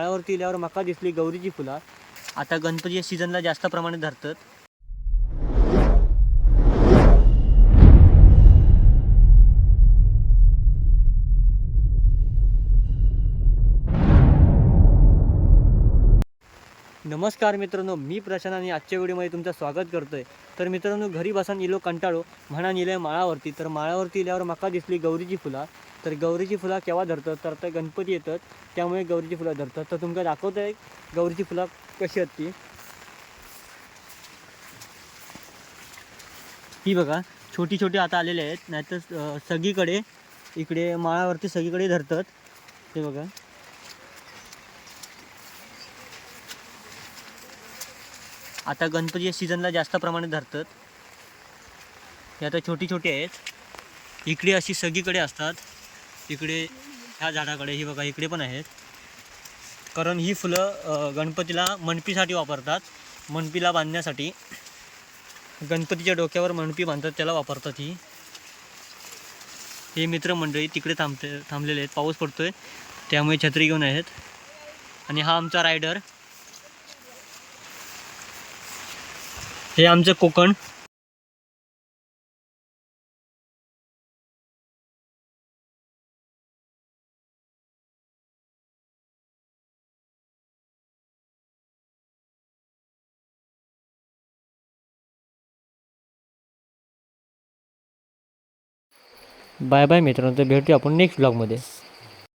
फळावरती इल्यावर मका दिसली गौरीची फुला. आता गणपती सीझनला जास्त प्रमाणात धरतात. नमस्कार मित्रांनो मी प्रशांत आणि आजच्या व्हिडिओमध्ये तुमचं स्वागत करतो आहे तर मित्रांनो घरी बसून इलो कंटाळो म्हणा इलोय माळावरती. तर माळावरती इल्यावर मका दिसली गौरीची फुलं. तर गौरीची फुला केव्हा धरतात? तर आता गणपती येतात त्यामुळे गौरीची फुलं धरतात. तर तुमका दाखवतो आहे गौरीची फुलं कशी आहेत ती ही बघा छोटी छोटी आता आलेले आहेत. नाहीतर सगळीकडे इकडे माळावरती सगळीकडे धरतात. हे बघा. आता गणपती सीझनला जास्त प्रमाणात धरतात. हे आता छोटी छोटी आहेत. इकडे अशी सगळीकडे असतात. इकडे ह्या झाडाकडे ही बघा इकडे पण आहेत. कारण ही फुलं गणपतीला मनपीसाठी वापरतात. मनपीला बांधण्यासाठी. गणपतीच्या डोक्यावर मणपी बांधतात त्याला वापरतात ही. हे मित्रमंडळी तिकडे थांबते थांबलेले आहेत. पाऊस पडतोय त्यामुळे छत्री घेऊन आहेत. आणि हा आमचा रायडर हे आमचं कोकण. बाय बाय मित्रांनो तर भेटूया आपण नेक्स्ट ब्लॉगमध्ये